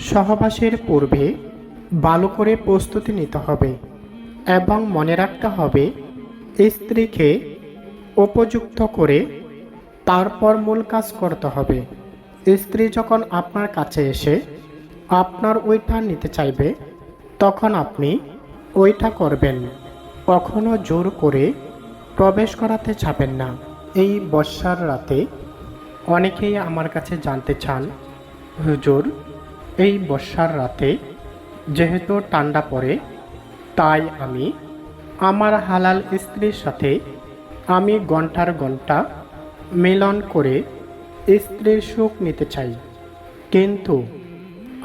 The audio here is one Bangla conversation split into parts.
সহবাসের পূর্বে ভালো করে প্রস্তুতি নিতে হবে এবং মনে রাখতে হবে, স্ত্রীকে উপযুক্ত করে তারপর মূল কাজ করতে হবে। স্ত্রী যখন আপনার কাছে এসে আপনার ওইটা নিতে চাইবে, তখন আপনি ওইটা করবেন। কখনো জোর করে প্রবেশ করাতে যাবেন না। এই বর্ষার রাতে অনেকেই আমার কাছে জানতে চান, হুজুর, এই বর্ষার রাতে যেহেতু ঠান্ডা পড়ে, তাই আমি আমার হালাল স্ত্রীর সাথে আমি ঘণ্টার ঘণ্টা মিলন করে স্ত্রীর সুখ নিতে চাই। কিন্তু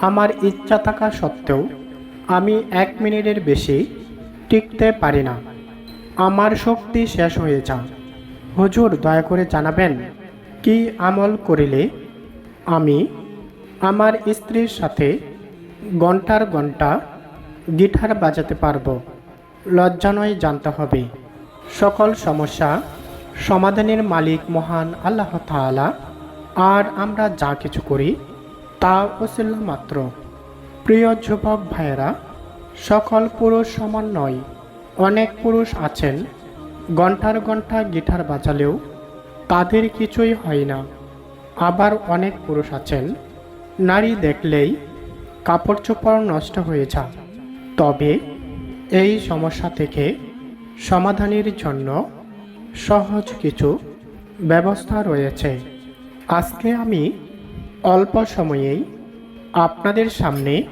আমার ইচ্ছা থাকা সত্ত্বেও আমি এক মিনিটের বেশি টিকতে পারি না। আমার শক্তি শেষ হয়ে যায় হুজুর দয়া করে জানাবেন কি আমল করিলে আমি আমার স্ত্রীর সাথে ঘণ্টার ঘণ্টা গিটার বাজাতে পারব? লজ্জানয় জানতে হবে। সকল সমস্যা সমাধানের মালিক মহান আল্লাহ তাআলা। আর আমরা যা কিছু করি, তা ওসিল্লা মাত্র। প্রিয় যুবক ভাইয়েরা, সকল পুরুষ সমান নয়, অনেক পুরুষ আছেন ঘণ্টার ঘণ্টা গিটার বাজালেও তাদের কিছুই হয় না। আবার অনেক পুরুষ আছেন, নারী দেখলেই কাপড় চোপড় নষ্ট হয়ে যায়। তবে এই সমস্যা থেকে সমাধানের জন্য সহজ কিছু ব্যবস্থা রয়েছে। আজকে আমি অল্প সময়েই আপনাদের সামনে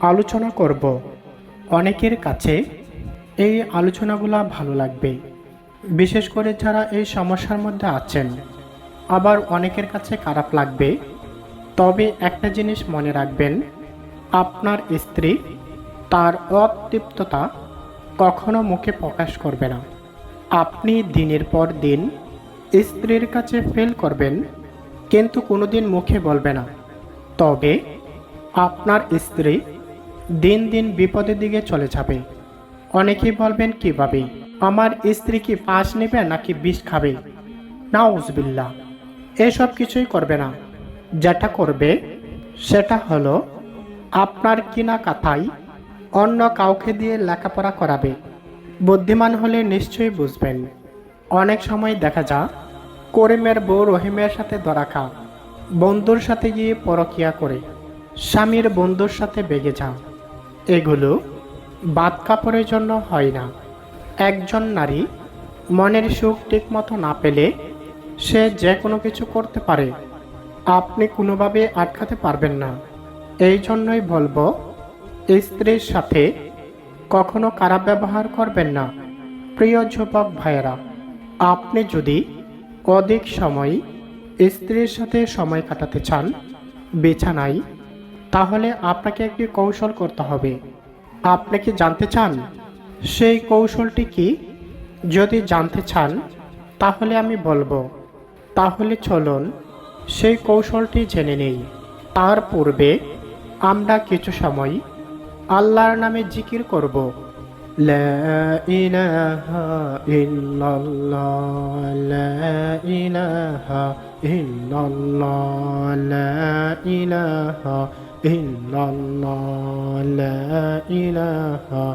আলোচনা করব। অনেকের কাছে এই আলোচনাগুলো ভালো লাগবে। বিশেষ করে যারা এই সমস্যার মধ্যে আছেন, আবার অনেকের কাছে খারাপ লাগবে। তবে একটা জিনিস মনে রাখবেন, আপনার স্ত্রী তার অতৃপ্ততা কখনো মুখে প্রকাশ করবে না। আপনি দিনের পর দিন স্ত্রীর কাছে ফেল করবেন, কিন্তু কোনোদিন মুখে বলবে না। তবে আপনার স্ত্রী দিন দিন বিপদের দিকে চলে যাবে। অনেকেই বলবেন, কীভাবে? আমার স্ত্রী কি পাশ নেবে নাকি বিষ খাবে? না উজবিল্লা এসব কিছুই করবে না। যেটা করবে, সেটা হলো আপনার কিনা কাথায় অন্য কাউকে দিয়ে লেখাপড়া করাবে। বুদ্ধিমান হলে নিশ্চয়ই বুঝবেন। অনেক সময় দেখা যা করিমের বউ রহিমের সাথে ধরা খা বন্ধুর সাথে গিয়ে পরকিয়া করে, স্বামীর বন্ধুর সাথে বেগে যা এগুলো বাদ কাপড়ের জন্য হয় না। একজন নারী মনের সুখ ঠিকমতো না পেলে সে যে কোনো কিছু করতে পারে। আপনি কোনোভাবে আটকাতে পারবেন না। এই জন্যই বলব, স্ত্রীর সাথে কখনো খারাপ ব্যবহার করবেন না। প্রিয় যুবক ভাইয়েরা, আপনি যদি অধিক সময় স্ত্রীর সাথে সময় কাটাতে চান বিছানায়, তাহলে আপনাকে একটি কৌশল করতে হবে। আপনি কি জানতে চান? সেই কৌশলটি কি? যদি জানতে চান, তাহলে আমি বলব। তাহলে চলুন সেই কৌশলটি জেনে নেই। তার পূর্বে আমরা কিছু সময় আল্লাহর নামে জিকির করব। ইলাহা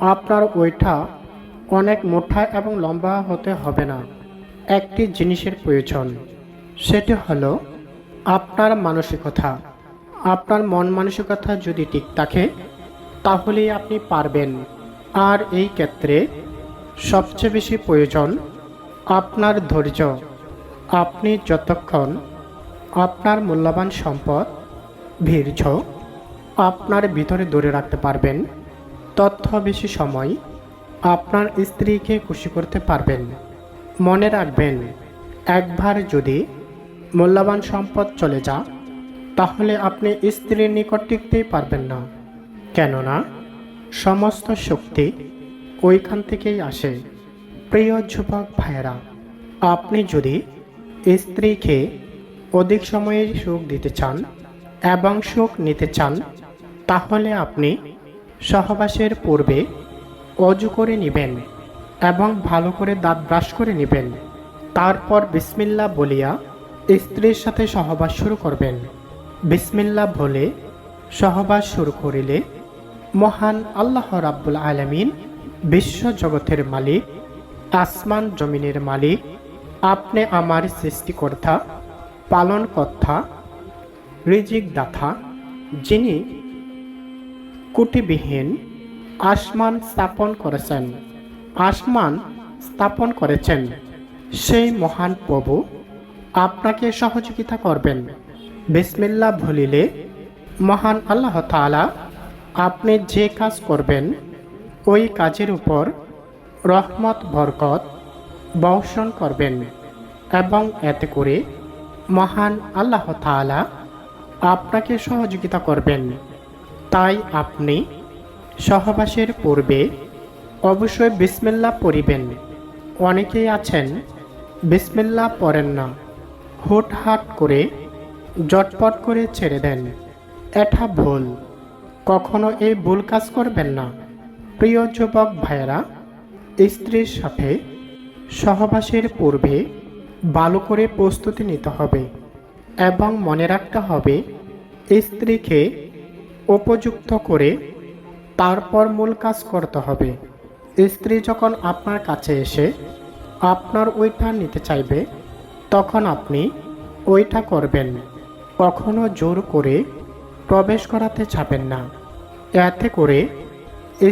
আপনার ওইটা অনেক মোটা এবং লম্বা হতে হবে না। একটি জিনিসের প্রয়োজন, সেটি হলো আপনার মানসিকতা। আপনার মন মানসিকতা যদি ঠিক থাকে, তাহলেই আপনি পারবেন। আর এই ক্ষেত্রে সবচেয়ে বেশি প্রয়োজন আপনার ধৈর্য। আপনি যতক্ষণ আপনার মূল্যবান সম্পদ ভীর্য আপনার ভিতরে ধরে রাখতে পারবেন তথ্য বেশি সময় আপনার স্ত্রীকে খুশি করতে পারবেন। মনে রাখবেন, একবার যদি মূল্যবান সম্পদ চলে যা তাহলে আপনি স্ত্রীর নিকট টিকতেই পারবেন না। কেননা, সমস্ত শক্তি ওইখান থেকেই আসে। প্রিয় যুবক ভাইয়েরা, আপনি যদি স্ত্রীকে অধিক সময়ের সুখ দিতে চান এবং সুখ নিতে চান, তাহলে আপনি সহবাসের পূর্বে অজু করে নেবেন এবং ভালো করে দাঁত ব্রাশ করে নেবেন। তারপর বিসমিল্লা বলিয়া স্ত্রীর সাথে সহবাস শুরু করবেন। বিসমিল্লা বলে সহবাস শুরু করিলে মহান আল্লাহ রাব্বুল আলমিন বিশ্ব জগতের মালিক, আসমান জমিনের মালিক, আপনি আমার সৃষ্টিকর্তা, পালনকর্তা রিজিক দাতা যিনি কুটিবিহীন আসমান স্থাপন করেছেন। আসমান স্থাপন করেছেন। সেই মহান প্রভু আপনাকে সহযোগিতা করবেন। বিসমিল্লা ভুলিলে মহান আল্লাহ তাআলা আপনি যে কাজ করবেন, ওই কাজের উপর রহমত, বরকত বর্ষণ করবেন এবং এতে করে মহান আল্লাহ তাআলা আপনাকে সহযোগিতা করবেন। তাই আপনি সহবাসের পূর্বে অবশ্যই বিসমিল্লা পড়িবেন। অনেকেই আছেন বিসমিল্লা পড়েন না। হুটহাট করে, জটপট করে ছেড়ে দেন। এটা ভুল। কখনো এই ভুল কাজ করবেন না। প্রিয় যুবক ভাইয়েরা, স্ত্রীর সাথে সহবাসের পূর্বে ভালো করে প্রস্তুতি নিতে হবে এবং মনে রাখতে হবে, স্ত্রীকে উপযুক্ত করে তারপর মূল কাজ করতে হবে। স্ত্রী যখন আপনার কাছে এসে আপনার ওইটা নিতে চাইবে, তখন আপনি ওইটা করবেন। কখনো জোর করে প্রবেশ করাতে যাবেন না। এতে করে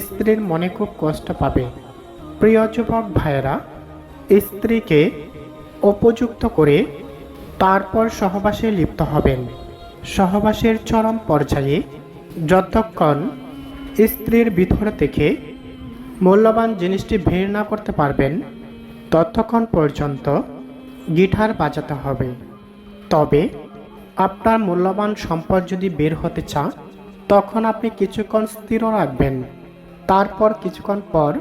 স্ত্রীর মনে খুব কষ্ট পাবে। প্রিয় যুবক ভাইয়েরা, স্ত্রীকে উপযুক্ত করে তারপর সহবাসে লিপ্ত হবেন। সহবাসের চরম পর্যায়ে যতক্ষণ স্ত্রীর ভিতর থেকে মূল্যবান জিনিসটি ভিড় না করতে পারবেন, ততক্ষণ পর্যন্ত গিটার বাজাতে হবে। তবে আপনার মূল্যবান সম্পদ যদি বের হতে চান, তখন আপনি কিছুক্ষণ স্থির রাখবেন, তারপর কিছুক্ষণ পর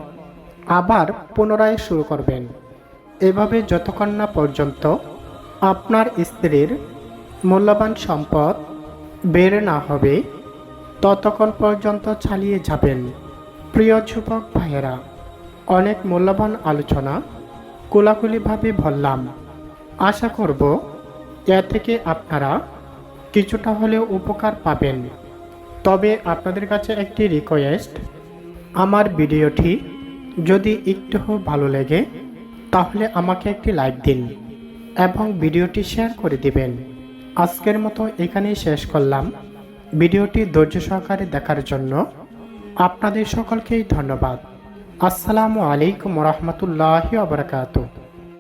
আবার পুনরায় শুরু করবেন। এভাবে যতক্ষণ না পর্যন্ত আপনার স্ত্রীর মূল্যবান সম্পদ বের না হবে ততক্ষণ পর্যন্ত চালিয়ে যাবেন। প্রিয় যুবক ভাইয়েরা, অনেক মূল্যবান আলোচনা কোলাকুলিভাবে বললাম। আশা করব এ থেকে আপনারা কিছুটা হলেও উপকার পাবেন। তবে আপনাদের কাছে একটি রিকোয়েস্ট আমার ভিডিওটি যদি একটু ভালো লাগে, তাহলে আমাকে একটি লাইক দিন এবং ভিডিওটি শেয়ার করে দিবেন। আজকের মতো এখানেই শেষ করলাম। ভিডিওটি ধৈর্য সহকারে দেখার জন্য আপনাদের সকলকেই ধন্যবাদ। আসসালামু আলাইকুম রহমতুল্লাহ আবরকাত